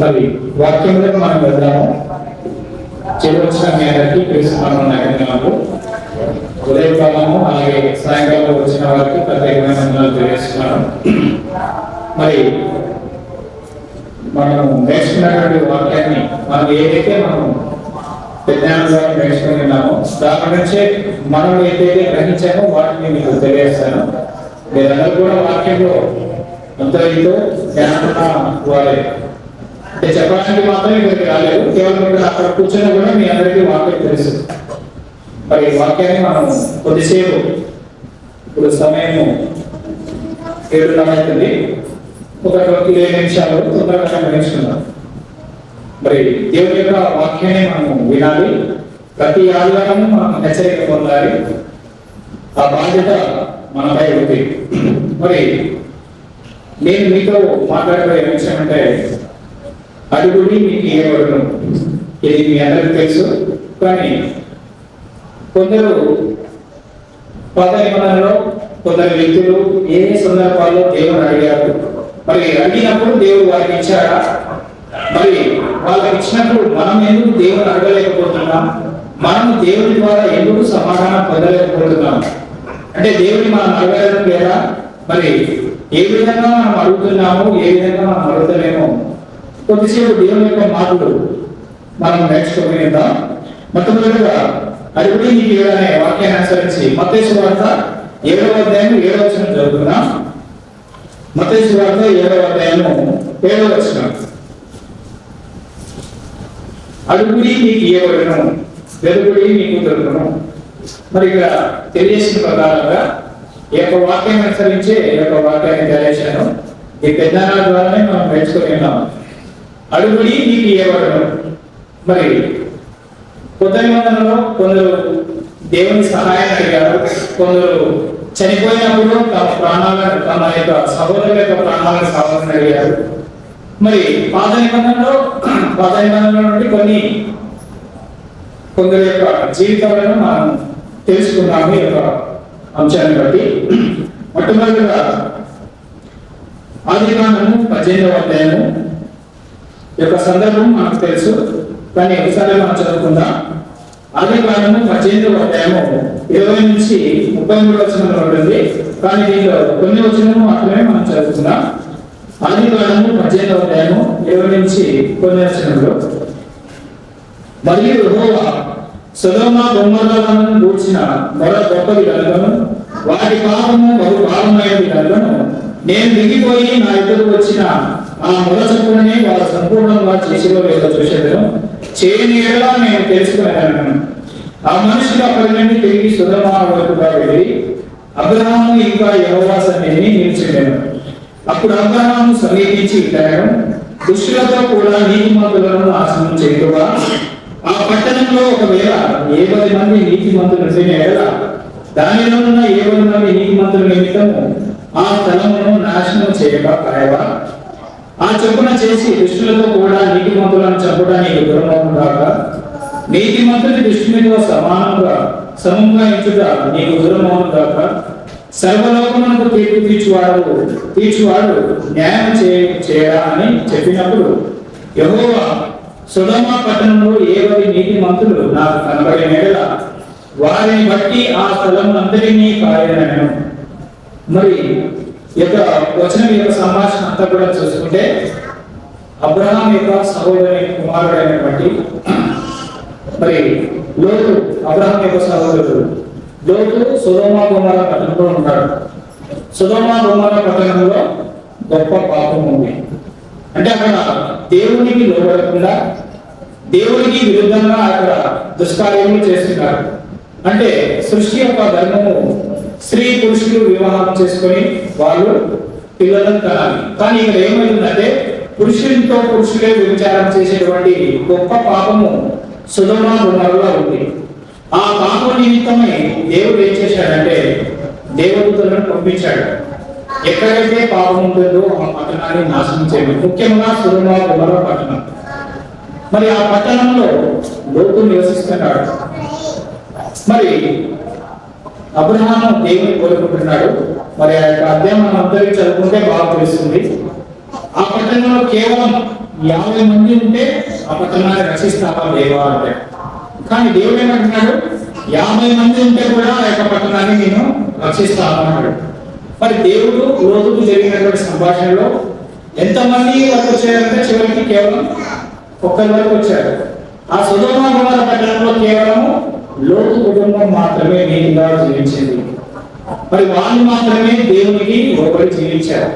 మరి వాక్యంలో మనం వెళ్దాము. చివరిచిన మేరకి అందరికీ నగరంలో ఉదయకాలము అలాగే సాయంకాలం వచ్చిన వారికి ప్రత్యేకమైన వందనాలు తెలియజేస్తున్నాను. మరి మనం నేర్చుకున్నటువంటి వాక్యాన్ని మనం ఏదైతే మనం విజ్ఞానంగా నేర్చుకుని ఉన్నామో దాని నుంచే మనం ఏదైతే గ్రహించామో వాటిని మీకు తెలియజేస్తాను. మీరందరూ కూడా వాక్యంలో అంత జ్ఞానం వారే. చెప్పడానికి మాత్రమే ఇక్కడికి రాలేదు. కేవలం ఇక్కడ అక్కడ కూర్చొని కూడా మీ అందరికీ వాక్యం తెలుసు. మరి వాక్యాన్ని మనం కొద్దిసేపు ఇప్పుడు సమయము ఏడున్నర అవుతుంది. ఒక ఇరవై నిమిషాలు తొందరగా నేర్చుకుందాం. మరి దేవుని యొక్క వాక్యాన్ని మనం వినాలి. ప్రతి ఆదివారం మనం హెచ్చరిక పొందాలి. ఆ బాధ్యత మనపై ఉంది. మరి నేను మీతో మాట్లాడబోయే విషయం అంటే అది కూడా మీకు ఇవ్వబడును ఇది మీ అందరికి తెలుసు. కానీ కొందరు పాత కొందరు వ్యక్తులు ఏ సందర్భాల్లో దేవుని అడిగారు? మరి అడిగినప్పుడు దేవుడు వారికి ఇచ్చాడా? మరి వాళ్ళకి ఇచ్చినప్పుడు మనం ఎందుకు దేవుని అడగలేకపోతున్నాం? మనం దేవుని ద్వారా ఎందుకు సమాధానం పొందలేకపోతున్నాం? అంటే దేవుని మనం అడగలేదు లేదా? మరి ఏ విధంగా మనం అడుగుతున్నాము ఏ విధంగా మనం అడుగుతలేమో కొద్దిసేపు దేవుని యొక్క మాటలు మనం నేర్చుకోగలుగుతాం మొట్టమొదటిగా అడుగుడి నీకు ఏదనే వాక్యాన్ని అనుసరించి మతేసు వార్త ఏడవ అధ్యాయం ఏడవ వచ్చిన చదువుతున్నాం మతేసు వార్త ఏడవ అధ్యాయము ఏడవ వచ్చిన అడుగుడి నీకు ఇవ్వబడను వెలుగుడి నీకు దొరుకును మరి ఇక్కడ తెలియసిన ప్రకారంగా ఈ యొక్క వాక్యాన్ని అనుసరించి ఈ యొక్క వాక్యాన్ని తెలియజేశాను ఈ పెద్దనాల ద్వారానే మనం నేర్చుకుని ఉన్నాం. అడుగుడి నీకు ఇవ్వబడను మరి కొత్త నిబంధనలో కొందరు దేవుని సహాయం అడిగారు. కొందరు చనిపోయినప్పుడు తమ ప్రాణాలను తమ యొక్క సహోదరుల యొక్క ప్రాణాలను కావాలని అడిగారు. మరి పాత నిబంధనలో పాత నిబంధనల నుండి కొన్ని కొందరి యొక్క జీవితాలను మనం తెలుసుకున్నాము ఈ యొక్క అంశాన్ని బట్టి. మొట్టమొదటిగా ఆది పద్దెనిమిదవ అధ్యాయము యొక్క సందర్భం మనకు తెలుసు. కానీ ఒకసారి మనం చదువుకుందాం. ఆదివారం పద్దెనిమిది అధ్యాయము ఇరవై నుంచి ముప్పై మూడు వచనంలో ఉంటుంది. కానీ దీంట్లో కొన్ని వచనము మాత్రమే మనం చదువుకుందాం. ఆదివారం పద్దెనిమిది అధ్యాయము ఇరవై నుంచి కొన్ని వచనంలో మరియు యెహోవా సొదొమ గొమొర్రాలను గూర్చిన మరో గొప్పది కనుకను వారి పాపము బహు భారమైనది కనుకను నేను దిగిపోయి నా ఎదురు వచ్చిన ఆ మూల చప్పుడనే వాళ్ళ సంపూర్ణంగా చేసిలో లేదో చూసేదను చేయని ఎడల నేను తెలుసుకునేదను ఆ మనిషికి అక్కడి నుండి తిరిగి సుధమ వైపుగా వెళ్ళి అబ్రహాము ఇంకా యెహోవా సన్నిధిని నిలిచిపోయాను అప్పుడు అబ్రహాము సమీపించి ఇట్టాను దుష్టులతో కూడా నీతిమంతులను నాశనం చేయగా ఆ పట్టణంలో ఒకవేళ ఏ పది మంది నీతిమంతులు ఉంటేనే ఎడల దానిలో ఉన్న ఏ పది మంది నీతిమంతుల నిమిత్తము ఆ స్థలమును నాశనం చేయగా కాయవా ఆ చెప్పున చేసి దుష్టులతో కూడా నీతిమంతులను చంపడానికి దూరమవును కాక నీతిమంతుని దుష్టునితో సమానంగా సమంగా ఇచ్చుట నీకు దూరమవును కాక సర్వలోకమునకు తీర్పు తీర్చువాడు తీర్చువాడు న్యాయం చే చేయడా అని చెప్పినప్పుడు యెహోవా సుధమా పట్టణంలో ఏవరి నీతి మంత్రులు నాకు కనబడిన వారిని బట్టి ఆ స్థలం అందరినీ కాయనను మరి యొక్క వచనం యొక్క సంభాషణ అంతా కూడా చూసుకుంటే అబ్రహాం యొక్క సహోదరి కుమారుడైనటువంటి మరి లోతు అబ్రహాం యొక్క సహోదరుడు. లోతు సుధోమా కుమార పట్టణంలో ఉంటాడు. సుధోమా కుమార పట్టణంలో గొప్ప పాపం ఉంది. అంటే అక్కడ దేవునికి లోబడకుండా దేవునికి విరుద్ధంగా అక్కడ దుష్కార్యములు చేస్తున్నారు. అంటే సృష్టి యొక్క ధర్మము స్త్రీ పురుషులు వివాహం చేసుకొని వాళ్ళు పిల్లలను కనాలి. కానీ ఇక్కడ ఏమైందంటే పురుషులతో పురుషులే విచారం చేసేటువంటి గొప్ప పాపము సుధమా గుణాలుగా ఉంది. ఆ పాపం నిమిత్తమై దేవుడు ఏం చేశాడంటే దేవదూతలను పంపించాడు. ఎక్కడైతే పాపం ఉంటుందో ఆ పట్టణాన్ని నాశనం చేయడం ముఖ్యంగా సురమ కుమర పట్టణం. మరి ఆ పట్టణంలో లోతు నివసిస్తున్నాడు. మరి అబ్రహాము దేవుని కోరుకుంటున్నాడు. మరి ఆ యొక్క అధ్యయనం అందరికీ చదువుకుంటే బాగా తెలుస్తుంది. ఆ పట్టణంలో కేవలం యాభై మంది ఉంటే ఆ పట్టణాన్ని రక్షిస్తావా దేవా అంటే. కానీ దేవుడు ఏమంటున్నాడు? యాభై మంది ఉంటే కూడా ఆ యొక్క పట్టణాన్ని నేను రక్షిస్తాను అన్నాడు. మరి దేవుడు రోజుకు జరిగినటువంటి సంభాషణలో ఎంతమంది వరకు వచ్చారంటే చివరికి కేవలం ఒక్కరి వరకు వచ్చారు. ఆ సుధర్మ కుమార పట్టణంలో కేవలము లోతు కుటుంబం మాత్రమే నీతిగా జీవించింది. మరి వాళ్ళు మాత్రమే దేవునికి ఒకరు జీవించారు.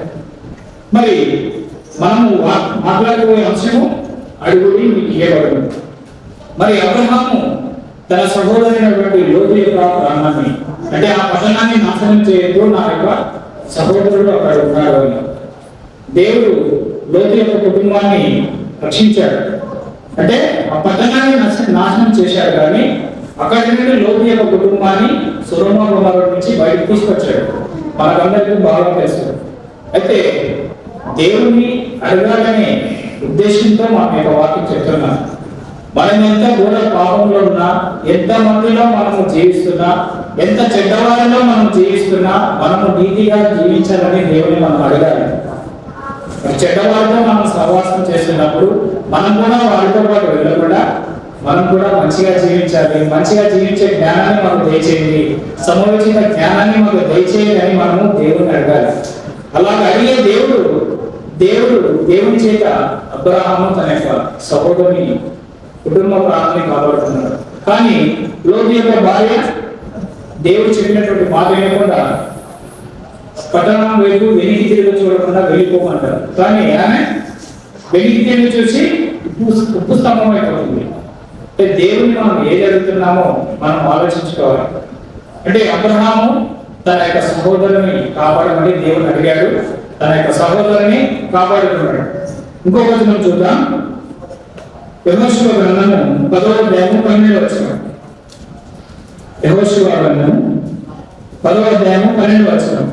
మరి మనము వా- మాట్లాడుకునే అంశము అడుగుడి మీకు ఇవ్వబడదు మరి అబ్రహాము తన సహోదరైనటువంటి లోతు యొక్క ప్రాణాన్ని అంటే ఆ పట్టణాన్ని నాశనం చేయొద్దు నా యొక్క సహోదరుడు అక్కడ ఉన్నాడు అని. దేవుడు లోతు యొక్క కుటుంబాన్ని రక్షించాడు. అంటే ఆ పట్టణాన్ని నాశనం చేశాడు కానీ అక్కడి నుండి లోపి యొక్క కుటుంబాన్ని సురమ కుమారుడు నుంచి బయటకు తీసుకొచ్చాడు. మనకందరికీ బాగా తెలుసు. అయితే దేవుని అడగాలనే ఉద్దేశంతో మనం యొక్క వాక్యం చెప్తున్నాం. మనం ఎంత ఘోర పాపంలో ఉన్నా ఎంత మందిలో మనము జీవిస్తున్నా ఎంత చెడ్డవారిలో మనం జీవిస్తున్నా మనము నీతిగా జీవించాలని దేవుని మనం అడగాలి. చెడ్డవారితో మనం సహవాసం చేస్తున్నప్పుడు మనం కూడా వారితో పాటు వెళ్ళకుండా మనం కూడా మంచిగా జీవించాలి. మంచిగా జీవించే జ్ఞానాన్ని మనకు దయచేయండి. సమయోచిత జ్ఞానాన్ని మనకు దయచేయండి అని మనము దేవుని అడగాలి. అలా అడిగే దేవుడు దేవుడు దేవుని చేత అబ్రహాము తన యొక్క సహోదరుని కుటుంబ ప్రాణాన్ని కాపాడుతున్నాడు. కానీ లోతు యొక్క భార్య దేవుడు చెప్పినటువంటి మాట వినకుండా పట్టణం వైపు వెనక్కి తిరిగి చూడకుండా వెళ్ళిపోమంటారు. కానీ ఆమె వెనక్కి తిరిగి చూసి ఉప్పు ఉప్పు స్తంభం అయిపోతుంది దేవుని మనం ఏ జరుగుతున్నామో మనం ఆలోచించుకోవాలి. అంటే అబ్రహాము తన యొక్క సహోదరుని కాపాడమని దేవుని అడిగాడు. తన యొక్క సహోదరుని కాపాడుతున్నాడు ఇంకొక మనం చూద్దాం. యహోశివ గ్రంథము పదవ అధ్యాయము పన్నెండు వచ్చిన యహోశివ గ్రంథము పదవ అధ్యాయము పన్నెండు వచ్చిన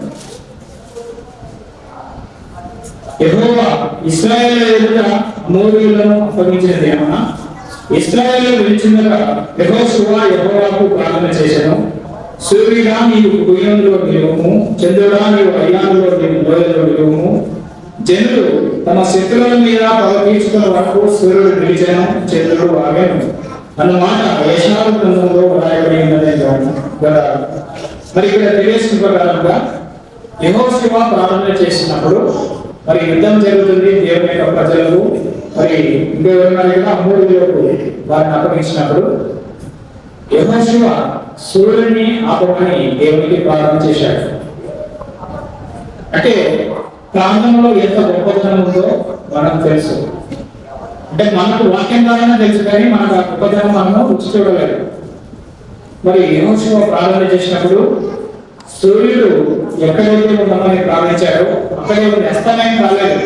యహోవా ఇస్రాయేల్ ఎదుట మోరీలను అప్పగించినది ఏమన్నా ఇస్రాయేల్ విడిచిందగా యెహోషువ యెహోవాకు ప్రార్థన చేశాను. సూర్యుడా నీవు కుయ్యంలో నిలువము చంద్రుడా నీవు అయ్యానులో లోయలో నిలువము. జనులు తమ శత్రువుల మీద పగ వరకు సూర్యుడు నిలిచాను చంద్రుడు ఆగాను. అన్నమాట యశాలు గ్రంథంలో వ్రాయబడి ఉన్నదే కదా మరి ఇక్కడ తెలియసిన ప్రకారంగా యహోశివ ప్రార్థన చేసినప్పుడు మరి యుద్ధం జరుగుతుంది దేవుని యొక్క ప్రజలకు మరి ఇంకెవరున్నారు కదా దేవుడు వారిని అప్పగించినప్పుడు యెహోషువ సూర్యుడిని అపమని దేవునికి ప్రార్థన చేశాడు. అంటే ప్రాంతంలో ఎంత గొప్పతనం ఉందో మనకు తెలుసు. అంటే మనకు వాక్యం ద్వారా తెలుసు కానీ మనకు ఆ గొప్పతనం మనం రుచి చూడలేదు మరి యెహోషువ ప్రార్థన చేసినప్పుడు సూర్యుడు ఎక్కడైతే మమ్మల్ని ప్రార్థించాడో. అక్కడే ఉంది అస్తమయం కాలేదు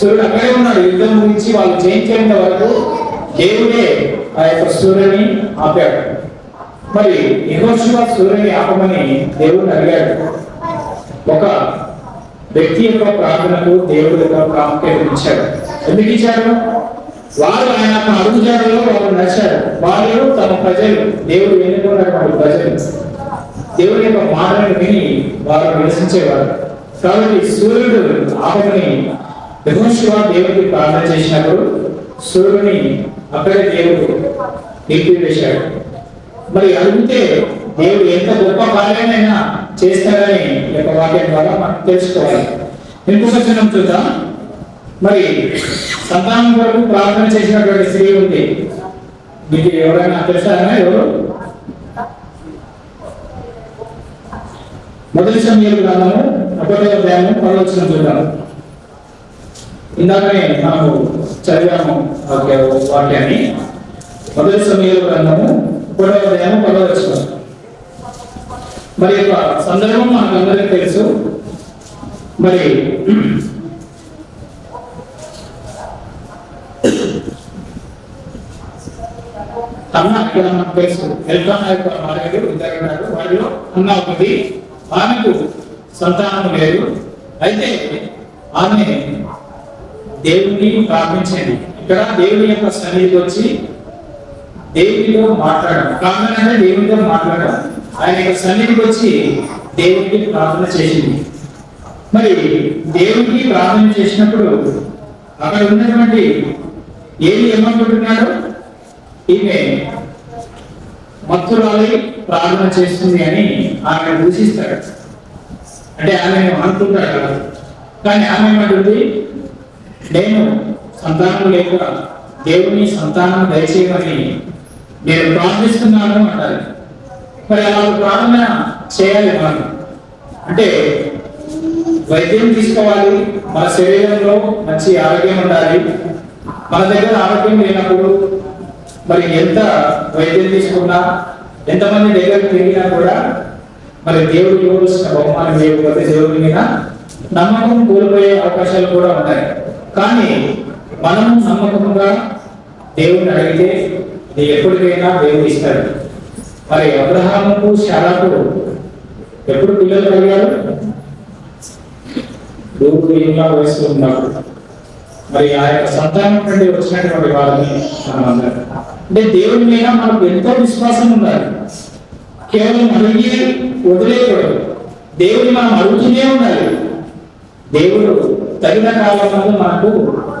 సూర్యుడు అక్కడే ఉన్నాడు. యుద్ధం గురించి వాళ్ళు జయించేంత వరకు దేవుడే ఆ యొక్క సూర్యుని ఆపాడు. మరి యెహోషువ సూర్యుని ఆపమని దేవుడు అడిగాడు. ఒక వ్యక్తి యొక్క ప్రార్థనకు దేవుడు యొక్క ప్రాముఖ్యత ఇచ్చాడు. ఎందుకు ఇచ్చాడు? వారు ఆయన యొక్క అడుగుజాడలో వారు నడిచారు. వారు తమ ప్రజలు దేవుడు ఎన్నుకున్నటువంటి ప్రజలు. దేవుడి యొక్క మాటలను విని వారు నివసించేవారు. కాబట్టి సూర్యుడు ఆపమని యెహోషువ దేవుడికి ప్రార్థన చేసినప్పుడు సూర్యుని అక్కడే దేవుడు నిలిపివేశాడు మరి అడిగితే దేవుడు ఎంత గొప్ప కార్యాలైనా చేస్తాడని యొక్క వాక్యం ద్వారా మనం తెలుసుకోవాలి. ఇంకొక వచనం చూద్దాం. మరి సంతానం కొరకు ప్రార్థన చేసినటువంటి స్త్రీ ఉంది. మీకు ఎవరైనా తెలుసారా ఎవరు? మొదటి సమయంలో గ్రంథము ఒకటో అధ్యాయము పదవచనం చూద్దాం. ఇందాకనే మనము చదివాము వాక్యాన్ని. మొదటి సమయంలో గ్రంథము ఒకటో అధ్యాయము పదవచనం మరి యొక్క సందర్భం మనకు అందరికీ తెలుసు. మరి అన్న ఇక్కడ మనకు తెలుసు. ఎల్కానా యొక్క భార్యలు ఇద్దరు ఉన్నారు. వారిలో అన్న ఒకటి ఆమెకు సంతానం లేదు. అయితే ఆమె దేవుని ప్రార్థించేది ఇక్కడ దేవుని యొక్క సన్నిధికి వచ్చి దేవునితో మాట్లాడడం. కారణం అంటే దేవునితో మాట్లాడడం. ఆయన యొక్క సన్నిధికి వచ్చి దేవునికి ప్రార్థన చేసింది. మరి దేవునికి ప్రార్థన చేసినప్పుడు అక్కడ ఉన్నటువంటి ఏది ఏమనుకుంటున్నాడు? ఈమె మత్తురాలి ప్రార్థన చేస్తుంది అని ఆమె దూషిస్తాడు. అంటే ఆమె అనుకుంటాడు. కదా కానీ ఆమె ఏమంటుంది? నేను సంతానం లేక దేవుని సంతానం దయచేయమని నేను ప్రార్థిస్తున్నాను అంటారు. మరి అలా ప్రార్థన చేయాలి మనం. అంటే వైద్యం తీసుకోవాలి మన శరీరంలో మంచి ఆరోగ్యం ఉండాలి మన దగ్గర ఆరోగ్యం లేనప్పుడు మరి ఎంత వైద్యం తీసుకున్నా ఎంతమంది దగ్గర తిరిగినా కూడా మరి దేవుడు ఇవ్వవలసిన బహుమానం లేకపోతే దేవుడి మీద నమ్మకం కోల్పోయే అవకాశాలు కూడా ఉన్నాయి కానీ మనం నమ్మకంగా దేవుడిని అడిగితే నీ ఎప్పటికైనా దేవుడు ఇస్తాడు. మరి అబ్రహాముకు శాలకు ఎప్పుడు పిల్లలు కలిగారు దూకుడు ఇంకా వయసు ఉన్నారు మరి ఆ యొక్క సంతానం నుండి వచ్చినటువంటి వారిని మనం అందరం. అంటే దేవుడి మీద మనకు ఎంతో విశ్వాసం ఉండాలి. కేవలం అడిగి వదిలేయకూడదు దేవుడిని మనం అడుగుతూనే ఉండాలి. దేవుడు తగిన కాలంలో మనకు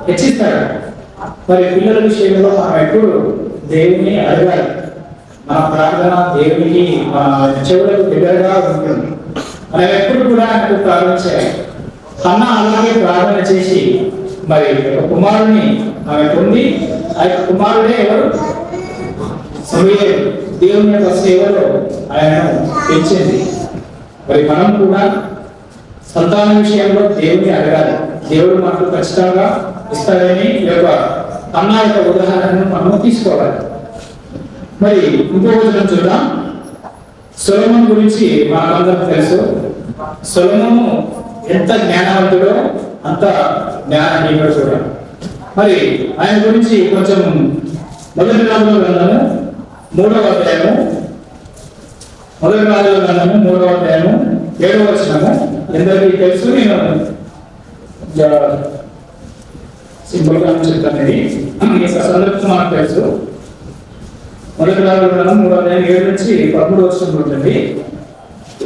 హెచ్చిస్తాడు మరి పిల్లల విషయంలో మనం ఎప్పుడు దేవుని అడగాలి. మన ప్రార్థన దేవునికి మన చెవులకు దగ్గరగా ఉంటుంది. మనం ఎప్పుడు కూడా ఆయనకు ప్రార్థన చేయాలి. అన్న అలాగే ప్రార్థన చేసి మరి ఒక కుమారుని ఆమె పొంది ఆ యొక్క కుమారుడే ఎవరు? దేవుని యొక్క సేవలో ఆయనను పెంచింది. మరి మనం కూడా సంతానం విషయంలో దేవుని అడగాలి. దేవుడు మనకు ఖచ్చితంగా ఇస్తాడని యొక్క అన్న యొక్క ఉదాహరణను మనం తీసుకోవాలి. మరి ఇంకో వచనం చూద్దాం. సొలమన్ గురించి మనకందరం తెలుసు. సొలమను ఎంత జ్ఞానవంతుడో అంత జ్ఞానాన్ని కూడా. మరి ఆయన గురించి కొంచెం మొదటి రాజుల గ్రంథము మూడవ అధ్యాయము మొదటి రాజుల గ్రంథము మూడవ అధ్యాయము ఏడవ వచ్చినాము ఎందరికీ తెలుసు? నేను సింపుల్గా చెప్తాను ఇది సందర్భం మనకు తెలుసు. మొదటి రాజుల మూడు వందల ఏడు నుంచి పదమూడు వచనం ఉంటుంది.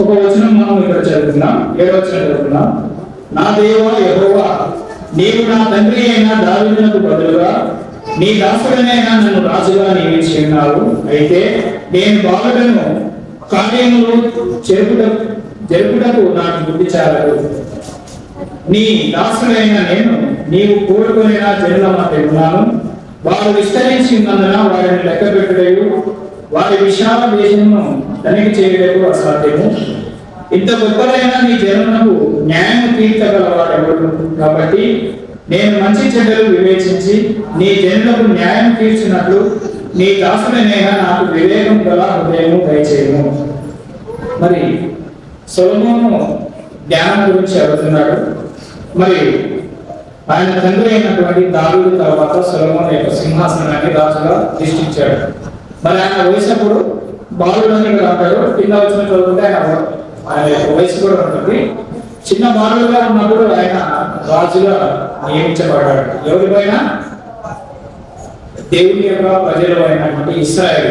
ఒక వచనం మనం ఇక్కడ చదువుకున్నాం ఏడు వచనం చదువుకున్నాం నా దేవ యెహోవా నీవు నా తండ్రి అయిన దావీదునకు బదులుగా నీ దాసుడనైనా నన్ను రాజుగా నియమించి ఉన్నావు. అయితే నేను బాగుటను కార్యములు చెరుపుట జరుగుటకు నాకు బుద్ధి చాలదు నీ దాసుడైన నేను నీవు కోరుకునేలా జనుల మధ్య ఉన్నాను. వారు విస్తరించినందున వారిని లెక్క పెట్టుటయు వారి విశాల దేశమును తనిఖీ చేయటకు అసాధ్యము. ఇంత గొప్పదైన నీ జనులకు న్యాయం తీర్చగలవాడెవడు? కాబట్టి నేను మంచి చెడ్డలు వివేచించి నీ జనులకు న్యాయం తీర్చినట్లు నీ దాసుడనైనా నాకు వివేకం గల హృదయము దయచేయము. మరి సొలమోను జ్ఞానం గురించి అడుగుతున్నాడు. మరి ఆయన తండ్రి అయినటువంటి దాడు తర్వాత సొలమోను యొక్క సింహాసనాన్ని రాజుగా ధిష్ఠించాడు మరి ఆయన వయసప్పుడు? బాలుడని అంటారు. కింద వచ్చిన చదువుకుంటే ఆయన ఆయన యొక్క వయసు కూడా ఉంటుంది. చిన్న బాలుడుగా ఉన్నప్పుడు ఆయన రాజుగా నియమించబడ్డాడు. ఎవరిపైన దేవుని యొక్క ప్రజలు అయినటువంటి ఇస్రాయల్.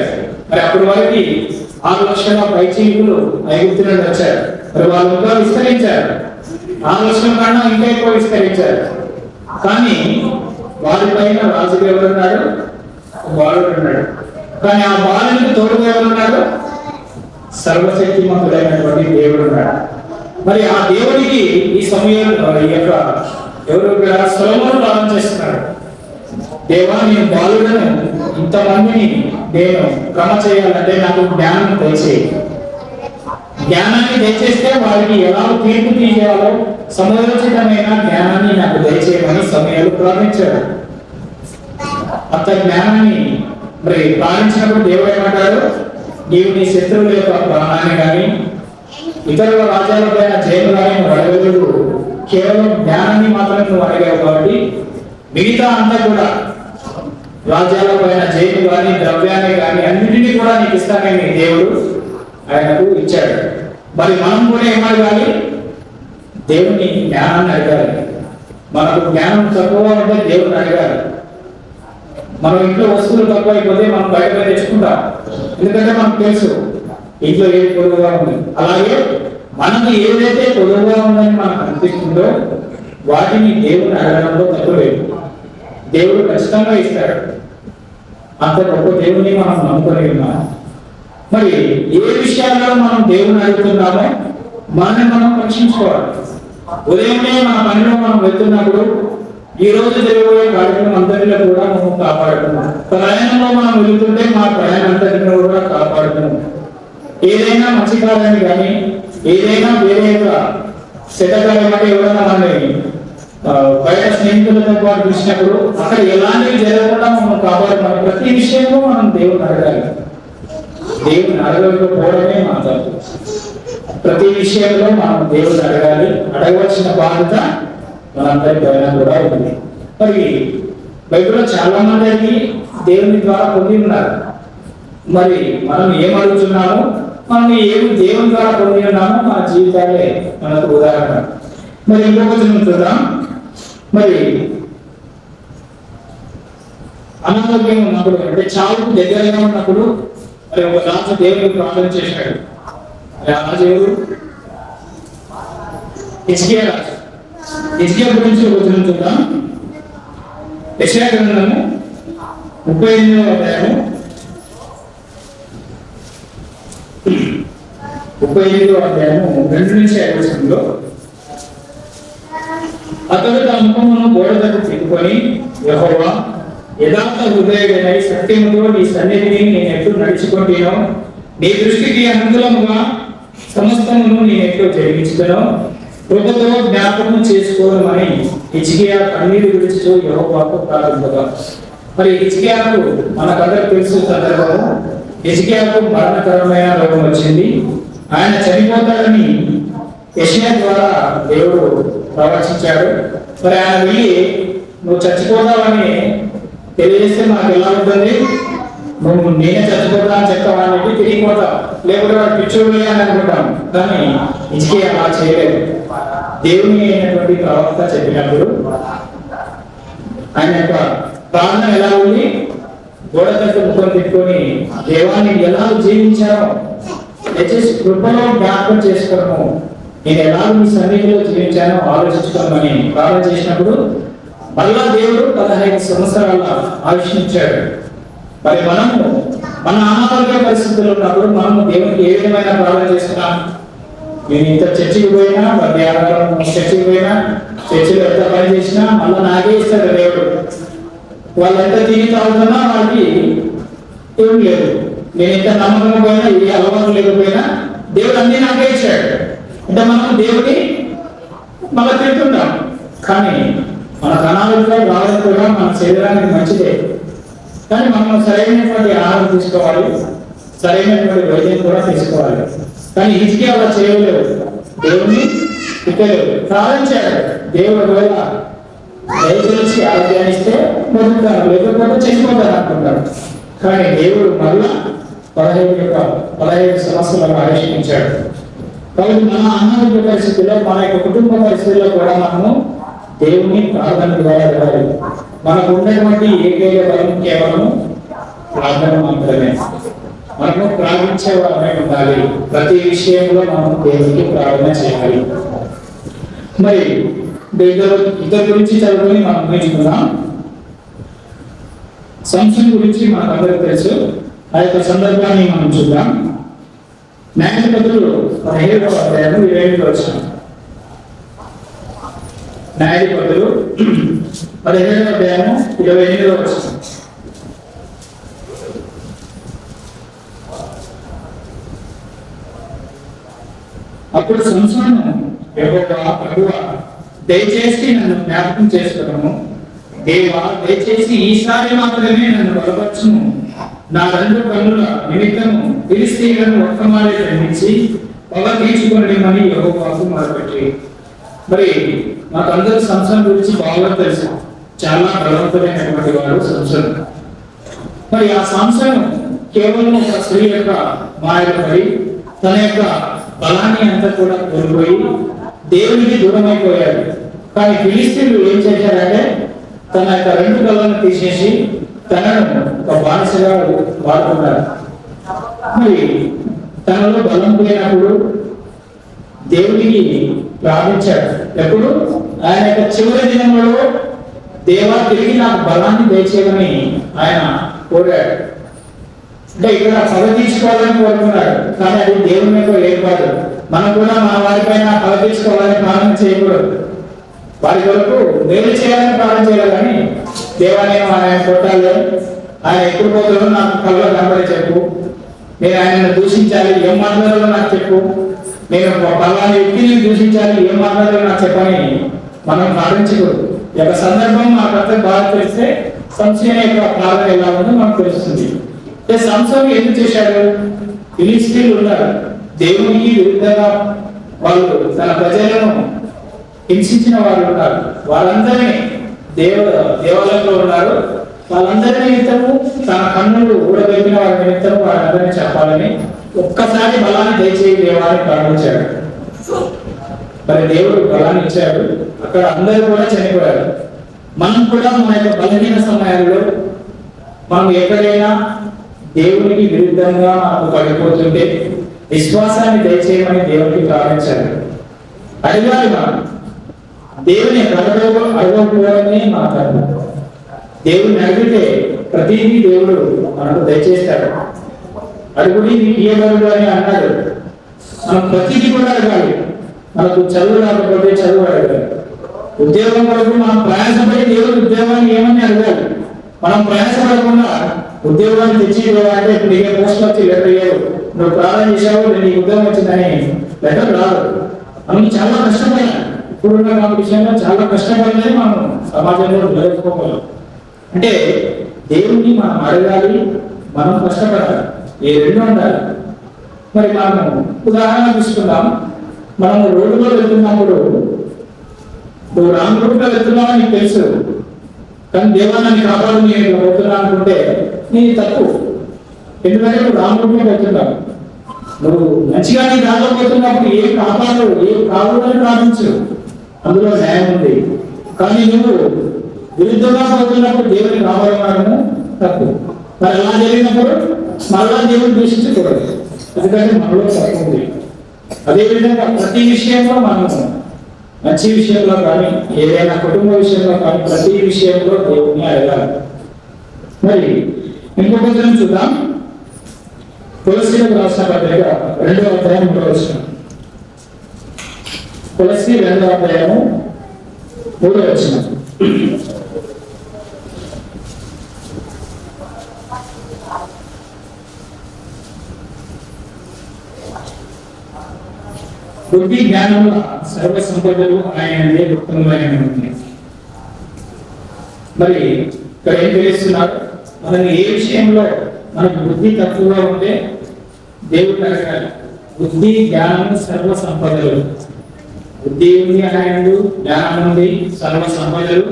మరి అప్పటి వారికి ఆ లక్షల పైచీకులు ఐగుప్తు నుండి వచ్చారు మరి వాళ్ళు ఇంకా విస్తరించారు. ఆ లక్షల కన్నా ఇంకా ఎక్కువ విస్తరించారు. కానీ వారిపైన రాజుకు ఎవరున్నాడు బాలుడు ఉన్నాడు కానీ ఆ బాలుడికి తోడుగా ఎవరున్నాడు సర్వశక్తిమంతుడైనటువంటి దేవుడు ఉన్నాడు మరి ఆ దేవుడికి ఈ సమయం ఈ యొక్క ఎవరు ఇక్కడ సొలొమోను చేస్తున్నాడు దేవా నేను బాలుడను ఇంతమందిని నేను క్రమ చేయాలంటే నాకు జ్ఞానం దయచేయి జ్ఞానాన్ని దయచేస్తే వారికి ఎలా తీర్పు తీయాలో సమయోచితమైన జ్ఞానాన్ని నాకు దయచేయమని సమయాలు ప్రార్థించాడు. అంత జ్ఞానాన్ని మరి ప్రార్థించినప్పుడు దేవుడు ఏమంటాడు? నీవు నీ శత్రువుల యొక్క ప్రాణాన్ని కానీ ఇతరుల రాజ్యాలపైన జయము కానీ నువ్వు అడగలేదు కేవలం జ్ఞానాన్ని మాత్రమే నువ్వు అడిగావు కాబట్టి మిగతా అంతా కూడా రాజ్యాల పైన జైలు కానీ ద్రవ్యాన్ని కానీ అన్నింటినీ కూడా నీకు ఇస్తానని దేవుడు ఆయనకు ఇచ్చాడు. మరి మనం కూడా ఏమని కానీ దేవుని జ్ఞానాన్ని అడగాలి. మనకు జ్ఞానం తక్కువ ఉంటే దేవుని అడగాలి. మనం ఇంట్లో వస్తువులు తక్కువ అయిపోతే మనం బయట తెచ్చుకుంటాం. ఎందుకంటే మనకు తెలుసు ఇంట్లో ఏది పొదువుగా ఉంది. అలాగే మనకు ఏదైతే పొదువుగా ఉందని మనకు అనిపిస్తుందో వాటిని దేవుని అడగడంలో తక్కువ లేదు. దేవుడు ఖచ్చితంగా ఇస్తాడు. అంత గొప్ప దేవుని మనం నమ్ముకొని ఉన్నాం మరి ఏ విషయాల్లో మనం దేవుని అడుగుతున్నామో మనల్ని మనం రక్షించుకోవాలి. ఉదయమే మన పనిలో మనం వెళ్తున్నప్పుడు ఈ రోజు జరగబోయే కార్యక్రమం అందరిలో కూడా మనం కాపాడుతున్నాం ప్రయాణంలో మనం వెళ్తుంటే మా ప్రయాణం అంతటిలో కూడా కాపాడుతున్నాం ఏదైనా మంచి కాలాన్ని కానీ ఏదైనా వేరే యొక్క శతకాలం అంటే ఎవరైనా మనల్ని బయట స్నేహితులతో పాటు చూసినప్పుడు అక్కడ ఎలాంటివి జరగకుండా మనం కాపాడుతున్నాం ప్రతి విషయంలో మనం దేవుని అడగాలి. దేవుని అడగకపోవడమే మన తప్పు. ప్రతి విషయంలో మనం దేవుని అడగాలి. అడగవలసిన బాధ్యత మనందరి పైన కూడా ఉంది. మరి బైబిల్లో చాలా మంది దేవుని ద్వారా పొంది ఉన్నారు. మరి మనం ఏం అడుగుతున్నాము? మనం ఏమి దేవుని ద్వారా పొంది ఉన్నామో మన జీవితాలే మనకు ఉదాహరణ. మరి ఇంకొక చూద్దాం. మరి అనారోగ్యం ఉన్నప్పుడు అంటే చావుకు దగ్గరగా ఉన్నప్పుడు మరి ఒక రాజు దేవునికి ప్రార్థన చేశాడు. మరి ఆ రాజు ఎవరు? హిజ్కియా రాజు. హిజ్కియా గురించి వచ్చిన చూద్దాం. యెషయా గ్రంథము ముప్పై ఎనిమిదవ అధ్యాయము. ముప్పై ఎనిమిదవ అధ్యాయము రెండు నుంచి ఐదు వచనంలో అతడు తన ముఖమును గోడలకు దగ్గర యహోవా యథార్థ హృదయమైనై సత్యముతో నీ సన్నిధిని నేను ఎట్లు నడుచుకుంటున్నాను నీ దృష్టికి అనుకూలముగా సమస్తమును నేను ఎట్లు జరిగించుతాను కృపతో జ్ఞాపకం చేసుకోవడమని హిజ్కియా కన్నీరు విడుచుతూ యహోవాకు ప్రారంభగా మరి హిజ్కియాకు మనకందరికి తెలుసు సందర్భము. హిజ్కియాకు మరణకరమైన రోగం వచ్చింది. ఆయన చనిపోతాడని యెషయా ద్వారా దేవుడు ప్రవచించాడు. మరి ఆయన వెళ్ళి నువ్వు చచ్చిపోతావని తెలియజేస్తే నాకు ఎలా ఉంటుంది? నువ్వు నేనే చచ్చిపోతా అని చెప్తావా? అని చెప్పి తిరిగిపోతాం. లేకపోతే వాడు పిచ్చోడు అని అనుకుంటాం. కానీ ఇంకే అలా చేయలేదు. దేవుని అయినటువంటి ప్రవక్త చెప్పినప్పుడు ఆయన యొక్క ప్రాణం ఎలా ఉంది? గోడ కట్టు ముఖం తిట్టుకొని దేవాన్ని ఎలా జీవించారో దయచేసి కృపలో జ్ఞాపకం చేసుకోవడము నేను ఎలా మీ సన్నిధిలో జీవించానో ఆలోచించుకోమని ప్రార్థన చేసినప్పుడు మళ్ళా దేవుడు పదహైదు సంవత్సరాల ఆవిష్యించాడు మరి మనము మన అనారోగ్య పరిస్థితుల్లో ఉన్నప్పుడు మనము దేవునికి ఏ విధమైన ప్రార్థన చేస్తున్నాం? నేను ఇంత చర్చికి పోయినా మధ్యాహ్నం చర్చికి పోయినా చర్చిలో ఎంత పని చేసినా మళ్ళీ నాకే ఇస్తాడు దేవుడు. వాళ్ళు ఎంత తిని తాగుతున్నా వాళ్ళకి ఏం లేదు. నేను ఎంత నమ్మకం పోయినా ఏ అలవాటు లేకపోయినా దేవుడు అన్ని నాకే ఇచ్చాడు. అంటే మనం దేవుని మళ్ళీ తింటున్నాం. కానీ మన కణాలకు రావడం కూడా మన శరీరానికి మంచిదే. కానీ మనం సరైనటువంటి ఆహారం తీసుకోవాలి సరైనటువంటి వైద్యం కూడా తీసుకోవాలి. కానీ ఇదికి అలా చేయలేదు దేవుని తిట్టలేదు ప్రార్థించాడు దేవుడు ఒకవేళ దయచేసి ఆరోగ్యాన్నిస్తే బతుకుతాను లేకపోతే చనిపోతారు అనుకుంటాడు కానీ దేవుడు మళ్ళా పదహైదు యొక్క పదహైదు సంవత్సరాలు ఆవిష్కరించాడు కాబట్టి మన అనారోగ్య పరిస్థితుల్లో మన యొక్క కుటుంబ పరిస్థితుల్లో కూడా మనము దేవుని ప్రార్థన ద్వారా వెళ్ళాలి మనకు ఉన్నటువంటి ఏకైక బలం కేవలం ప్రార్థన మాత్రమే. మనము ప్రార్థించే వారమే ఉండాలి. ప్రతి విషయంలో మనం దేవునికి ప్రార్థన చేయాలి. మరి ఇద్దరు ఇద్దరు గురించి చదువుకొని మనం నేర్చుకున్నాం సంస్కృతి గురించి మనకందరికీ తెలుసు. ఆ యొక్క సందర్భాన్ని మనం చూద్దాం. న్యాయపతులు పదిహేడవ అధ్యాయం ఇరవై ఐదులో వచ్చిన. న్యాయపతులు పదిహేడవ అధ్యాయం ఇరవై ఎనిమిదిలో వచ్చిన. అప్పుడు సంసారం యెహోవా ప్రభువా దయచేసి నన్ను జ్ఞాపకం చేసుకోవడము. దేవా దయచేసి ఈసారి మాత్రమే నన్ను బలపరచును నా రెండు కన్నుల నిమిత్తము ఫిలిస్తీన్లను ఒక్కమారే ఖండించి పొగ తీర్చుకోవడమని యహోవాకు మొదలుపెట్టి మరి మాకందరూ సంసారం గురించి బాగా తెలుసు. చాలా బలవంతమైనటువంటి వాడు సంసారం మరి ఆ సంసారం కేవలం ఒక స్త్రీ యొక్క మాయలో పడి తన యొక్క బలాన్ని అంతా కూడా కోల్పోయి దేవునికి దూరం అయిపోయాడు కానీ ఫిలిస్తీన్లు ఏం చేశారంటే తన యొక్క రెండు కళ్ళను తీసేసి తనను ఒక బానిసగా వాడుకున్నారు మరి తనలో బలం పోయినప్పుడు దేవుడికి ప్రార్థించాడు. ఎప్పుడు? ఆయన యొక్క చివరి దినంలో దేవా తిరిగి నాకు బలాన్ని దయచేయమని ఆయన కోరాడు. అంటే ఇక్కడ పగ తీసుకోవాలని కోరుకున్నాడు. కానీ అది దేవుని యొక్క ఏర్పాటు. మనం కూడా మన వారిపైన పగ తీసుకోవాలని ప్రార్థన చేయకూడదు. వారి కొరకు మేలు చేయాలని ప్రార్థన చేయాలి కానీ దేవా ఆయన కొట్టాలి ఆయన ఎప్పుడు పోతున్నాడో నాకు కళ్ళ కనబడి చెప్పు. నేను ఆయనను దూషించాలి ఏం మాట్లాడాలో నాకు చెప్పు. నేను పలానా వ్యక్తిని దూషించాలి ఏం మాట్లాడాలో నాకు చెప్పని మనం ప్రార్థించకూడదు. యొక్క సందర్భం మనకంతా బాగా తెలిస్తే సంశయం యొక్క పాలన ఎలా ఉందో మనకు తెలుస్తుంది. సంశయం ఎందుకు చేశాడు? ఫిలిస్తీన్లు ఉన్నారు. దేవునికి విరుద్ధంగా వాళ్ళు తన ప్రజలను హింసించిన వారు ఉన్నారు. వాళ్ళందరినీ దేవ దేవాలయంలో ఉన్నారు. వాళ్ళందరి నిమిత్తము తన కన్నులు ఊడబెట్టిన వారి నిమిత్తము వాళ్ళందరినీ చెప్పాలని ఒక్కసారి బలాన్ని దయచేయి దేవాన్ని ప్రారంభించాడు. మరి దేవుడు బలాన్ని ఇచ్చాడు. అక్కడ అందరూ కూడా చనిపోయారు. మనం కూడా మన యొక్క బలహీన సమయాల్లో మనం ఎక్కడైనా దేవునికి విరుద్ధంగా మనకు పడిపోతుంటే విశ్వాసాన్ని దయచేయమని దేవునికి ప్రార్థించాడు. అడిగాలి మనం దేవుని అడగ అడగకూడదని మన దేవుడు దేవుని అడిగితే ప్రతిదీ దేవుడు మనకు దయచేస్తాడు. అడుగుడి నీకు ఇయ్యగలడు అని అన్నాడు మనం ప్రతిదీ కూడా అడగాలి. మనకు చదువు రాకపోతే చదువు అడగాలి. ఉద్యోగం కొరకు మనం ప్రయాసపడి దేవుడు ఉద్యోగాన్ని ఏమని అడగాలి? మనం ప్రయాసపడకుండా ఉద్యోగాన్ని తెచ్చి అంటే ఇప్పుడు ఏ పోస్ట్ వచ్చి లెటర్ ఇయ్యవు. నువ్వు ప్రార్థన చేసావు నీకు ఉద్యోగం వచ్చిందని లెటర్ రాదు. మనం చాలా కష్టమైన ఇప్పుడున్న కాంపిటీషన్లో చాలా కష్టపడినది మనం సమాజంలో నిలబెట్టుకోగలం అంటే దేవుణ్ణి మనం అడగాలి మనం కష్టపడాలి. ఏ రెండు ఉండాలి మరి మనము ఉదాహరణ తీసుకుందాం. మనం రోడ్డులో వెళ్తున్నప్పుడు నువ్వు రాంగ్ రూట్లో వెళ్తున్నావు నీకు తెలుసు. కానీ దేవాన్ని కాపాడు నేను ఇట్లా పోతున్నా అనుకుంటే నీ తప్పు. ఎందుకంటే నువ్వు రాంగ్ రూట్లో వెళ్తున్నావు. నువ్వు మంచిగా నీ దాంట్లో పోతున్నప్పుడు ఏం కాపాడు ఏం కావాలని ప్రార్థించు. అందులో న్యాయం ఉంది. కానీ నువ్వు విరుద్ధంగా పోతున్నప్పుడు దేవుని కావాలన్నాడము తప్పు. మరి అలా జరిగినప్పుడు మరలా దేవుని దూషించకూడదు. ఎందుకంటే మనలో తప్పు ఉంది. అదేవిధంగా ప్రతి విషయంలో మనం మంచి విషయంలో కానీ ఏదైనా కుటుంబ విషయంలో కానీ ప్రతి విషయంలో దేవుని అడగాలి. మరి ఇంకొక చూద్దాం. తులసిలకు రాసిన పత్రిక రెండవ అధ్యాయం మూడవ వచ్చిన తులసి రెండవ అధ్యాయము మూడవ వచ్చిన బుద్ధి జ్ఞానముల సర్వ సంపదలు ఆయనదే గుప్తములైన ఉంటుంది మరి ఇక్కడ ఏం తెలియస్తున్నారు మనం ఏ విషయంలో మనకు బుద్ధి తక్కువగా ఉంటే దేవుడు అడగాలి బుద్ధి జ్ఞానం సర్వ సంపదలు. బుద్ధి ఉంది ఆయన జ్ఞానం ఉంది సర్వ సంపదలు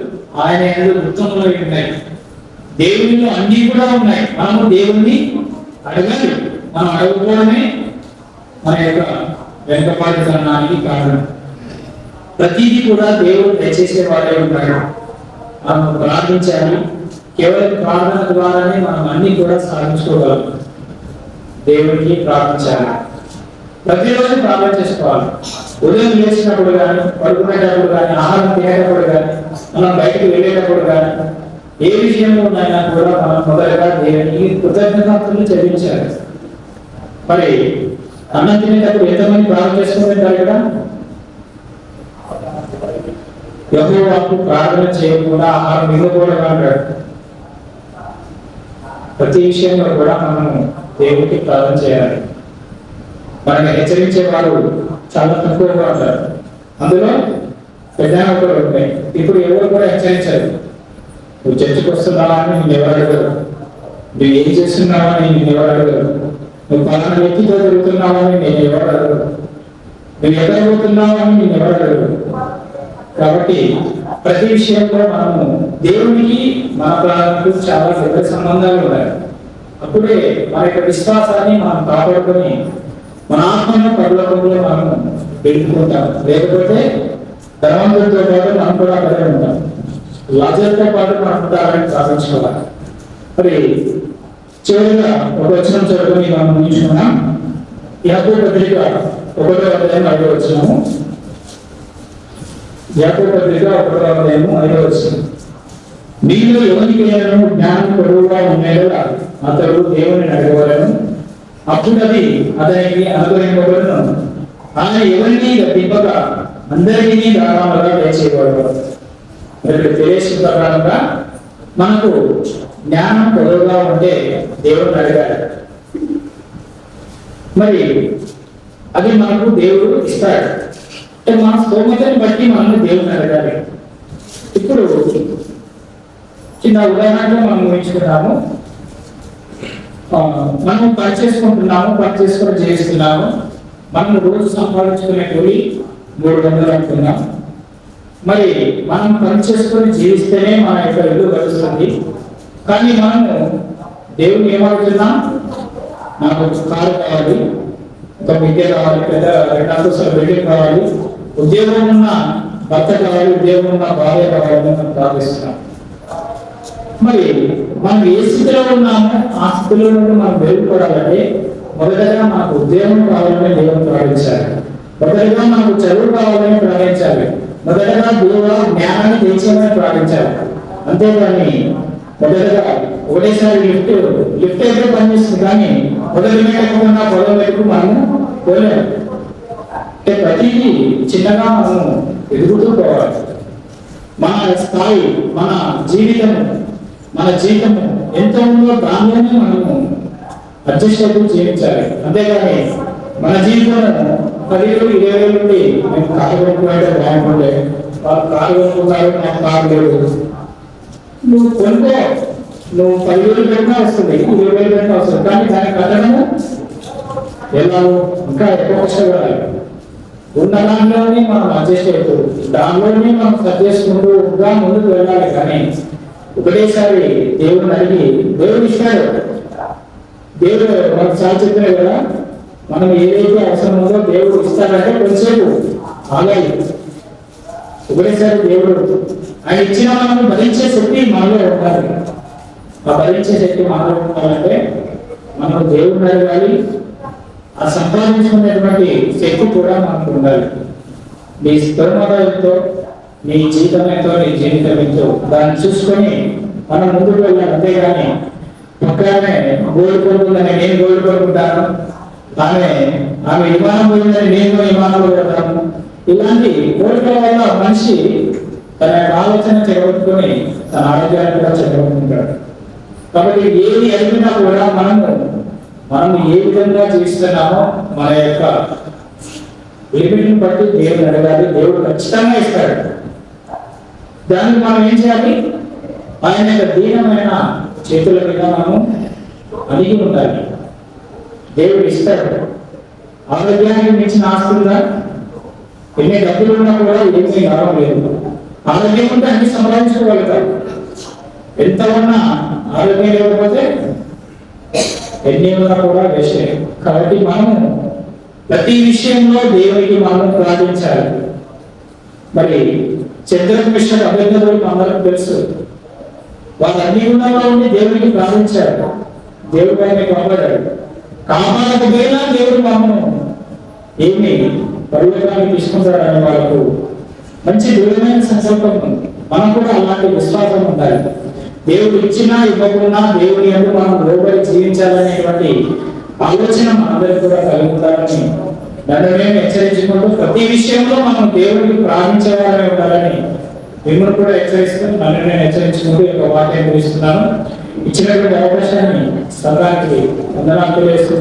ఆయన వృత్తంలో ఉన్నాయి దేవునిలో అన్ని కూడా ఉన్నాయి. మనము దేవుణ్ణి అడగాలి. మనం అడగకపోవడమే మన యొక్క వెనుకపాటుతనానికి కారణం. ప్రతిదీ కూడా దేవుడు దయచేసే వాడే ఉంటాడు. మనం ప్రార్థించాలి. కేవలం ప్రార్థన ద్వారానే మనం అన్ని కూడా సాధించుకోగలం. దేవుడికి ప్రార్థించాలి. ప్రతిరోజు ప్రార్థన చేసుకోవాలి. ఉదయం లేచినప్పుడు కానీ పడుకునేటప్పుడు కానీ ఆహారం తినేటప్పుడు కానీ మనం బయటకు వెళ్ళేటప్పుడు కానీ ఏ విషయంలో ఉన్నాయినా కూడా మనం మొదలుగా దేవునికి కృతజ్ఞతలు చెల్లించాలి. మరి అన్నం తినేటప్పుడు ఎంతమంది ప్రార్థన చేసుకుంటారు కదా యహోవాకు ప్రార్థన చేయకుండా ఆహారం ఇవ్వకూడదు అంటాడు. ప్రతి విషయంలో కూడా మనము దేవుడికి ప్రార్థన చేయాలి. మనకి హెచ్చరించే వారు చాలా తక్కువగా ఉంటారు. అందులో పెద్ద ఒకరు ఉంటాయి. ఇప్పుడు ఎవరు కూడా హెచ్చరించారు. నువ్వు చర్చకు వస్తున్నావా అని నేను ఎవరు అడగరు. నువ్వు ఏం చేస్తున్నావా అని నేను ఎవరు అడగరు. నువ్వు పలానా వ్యక్తితో తిరుగుతున్నావా అని నేను ఎవరు అడగరు. నువ్వు ఎక్కడ పోతున్నావా అని నేను ఎవరు కాబట్టి ప్రతి విషయంలో మనము దేవునికి మన ప్రాణాలకు చాలా పెద్ద సంబంధాలు ఉన్నాయి. అప్పుడే మన యొక్క విశ్వాసాన్ని మనం కాపాడుకొని మన ఆత్మను పరలోకంలో మనం పెట్టుకుంటాం లేకపోతే ధనవంతుడితో పాటు మనం కూడా అక్కడే ఉంటాం. లాజర్తో పాటు మనం ఉంటామని సాధించుకోవాలి మరి చివరిగా ఒక వచ్చిన చదువుకుని మనం ముగించుకున్నాం యాకో పత్రిక ఒకటో అధ్యాయం ఐదో వచ్చినాము యాకో పత్రిక ఒకటో అధ్యాయము ఐదో వచ్చినాం మీలో ఎవరికి ఏదైనా జ్ఞానం పొడవుగా ఉండేలా అతడు దేవుని అడగవలను అప్పుడు అది అతనికి అనుగ్రహింపబడును. ఆయన ఎవరిని గద్దింపగా అందరినీ దారాలుగా వేసేవాడు ఇక్కడ తెలియసిన ప్రకారంగా మనకు జ్ఞానం పొడవుగా ఉంటే దేవుడు అడిగాడు మరి అది మనకు దేవుడు ఇస్తాడు. అంటే మన స్తోమతని బట్టి మనం దేవుని అడగాలి. ఇప్పుడు చిన్న ఉదాహరణగా మనం ఊహించుకున్నాము మనం పని చేసుకుంటున్నాము పని చేసుకుని జీవిస్తున్నాము. మనం రోజు సంపాదించుకునే కూలి మూడు వందలు అనుకున్నాము మరి మనం పని చేసుకొని జీవిస్తేనే మన యొక్క ఇల్లు గడుస్తుంది. కానీ మనము దేవుని ఏమడుతున్నాం నాకు ఒక కారు కావాలి ఒక విద్య కావాలి పెద్ద రెండు అంతస్తుల బిల్డింగ్ కావాలి ఉద్యోగం ఉన్న భర్త కావాలి ఉద్యోగం ఉన్న భార్య కావాలని మనం ప్రార్థిస్తున్నాం. మరి మనం ఏ స్థితిలో ఉన్నామో ఆ స్థితిలో నుండి మనం మెరుగుపడాలంటే మొదటగా మనకు ఉద్యోగం కావాలని దేవుని ప్రార్థించాలి మొదటగా మనకు చదువు కావాలని ప్రార్థించాలి మొదటగా దేవుడు జ్ఞానాన్ని తెచ్చామని ప్రార్థించాలి. అంతేగాని మొదటగా ఒకటేసారి లిఫ్ట్ లిఫ్ట్ అయితే పనిచేస్తుంది కానీ మొదటి పెట్టకుండా పొలం వైపు మనము పోలేము. అంటే ప్రతిదీ చిన్నగా మనము ఎదుగుతూ పోవాలి. మన స్థాయి మన జీవితము మన జీవితము ఎంత ఉందో దానిలోనే మనము అడ్జస్ట్ అవుతూ జీవించాలి. అంతేగాని మన జీవితంలో పదిహేను ఇరవై వేలు నుండి మేము కారు బ్యాంక్ ఉండే. వాళ్ళు కారు కొనుక్కున్నారు నాకు కారు లేదు. నువ్వు కొంటే నువ్వు పది వేలు పెట్టినా వస్తుంది ఇరవై వేలు పెట్టినా వస్తుంది. కానీ దాని కట్టడము? ఎలా ఇంకా ఎక్కువ కష్టపడాలి ఉన్న దానిలోనే మనం అడ్జస్ట్ అవుతూ దానిలోనే మనం సరి చేసుకుంటూ ఇంకా ముందుకు వెళ్ళాలి కానీ ఒకటేసారి దేవుడిని అడిగి దేవుడు ఇస్తాడు దేవుడు మనకు సార్ కదా? మనం ఏదైతే అవసరం ఉందో దేవుడు ఇస్తాడంటే కొంచెంసేపు ఆగాలి. ఒకటేసారి దేవుడు ఆయన ఇచ్చిన మనం భరించే శక్తి మనలో ఉండాలి. ఆ భరించే శక్తి మనలో ఉండాలంటే మనం దేవుడిని అడగాలి ఆ సంపాదించుకునేటువంటి శక్తి కూడా మనకు ఉండాలి. నీ స్తోమత ఎంతో నీ జీవితం ఎంతో నీ జీవితం ఎంతో దాన్ని చూసుకొని మనం ముందుకు వెళ్ళాలి. అంతేగాని పక్కనే గోల్డ్ కొనుక్కుందని నేను గోల్డ్ కోరుకుంటాను ఆమె ఆమె విమానం పోయిందని నేను విమానం విమానంలో ఇలాంటి కోరికల వల్ల మనిషి తన యొక్క ఆలోచన చెడగొట్టుకొని తన ఆరోగ్యాన్ని కూడా చెడగొట్టుకుంటాడు. కాబట్టి ఏది అడిగినా కూడా మనము మనము ఏ విధంగా చేస్తున్నామో మన యొక్క లిమిట్ని బట్టి దేవుని అడగాలి. దేవుడు ఖచ్చితంగా ఇస్తాడు. దానికి మనం ఏం చేయాలి? ఆయన యొక్క దీనమైన చేతుల మీద మనము అడిగి ఉండాలి. దేవుడు ఇస్తాడు. ఆరోగ్యానికి మించిన ఆస్తుందా ఎన్ని డబ్బులు ఉన్నా కూడా ఏమీ లాభం లేదు. ఆరోగ్యం ఉంటే అన్ని సంపాదించుకోగలుగుతారు ఎంత ఉన్నా ఆరోగ్యం లేకపోతే ఎన్ని ఉన్నా కూడా వేసే కాబట్టి మనము ప్రతి విషయంలో దేవునికి మనం ప్రార్థించాలి. మరి చంద్రక విషయం అభ్యర్థులు అందరం తెలుసు. వాళ్ళు అన్ని గుణంలో ఉండి దేవునికి ప్రార్థించారు దేవుడు ఆయన కామాలకు పోయినా దేవుడు మామను ఏమి? పరివర్తనాన్ని తీసుకుంటాడని వాళ్ళకు మంచి దృఢమైన సంకల్పం ఉంది. మనం కూడా అలాంటి విశ్వాసం ఉండాలి. దేవుడు ఇచ్చినా ఇవ్వకున్నా దేవుని అందు మనం లోబడి జీవించాలనేటువంటి ఆలోచన మనందరికీ కూడా కలుగుతారని నన్ను హెచ్చరించుకుంటూ ప్రతి విషయంలో మనం దేవుడికి ప్రార్థించేవారమే ఉండాలని మిమ్మల్ని కూడా హెచ్చరిస్తూ నన్ను నేను హెచ్చరించుకుంటూ ఈ యొక్క వాక్యం పిలుస్తున్నాను ఇచ్చినటువంటి అవకాశాన్ని సంఘానికి వందనాలు తెలియజేస్తూ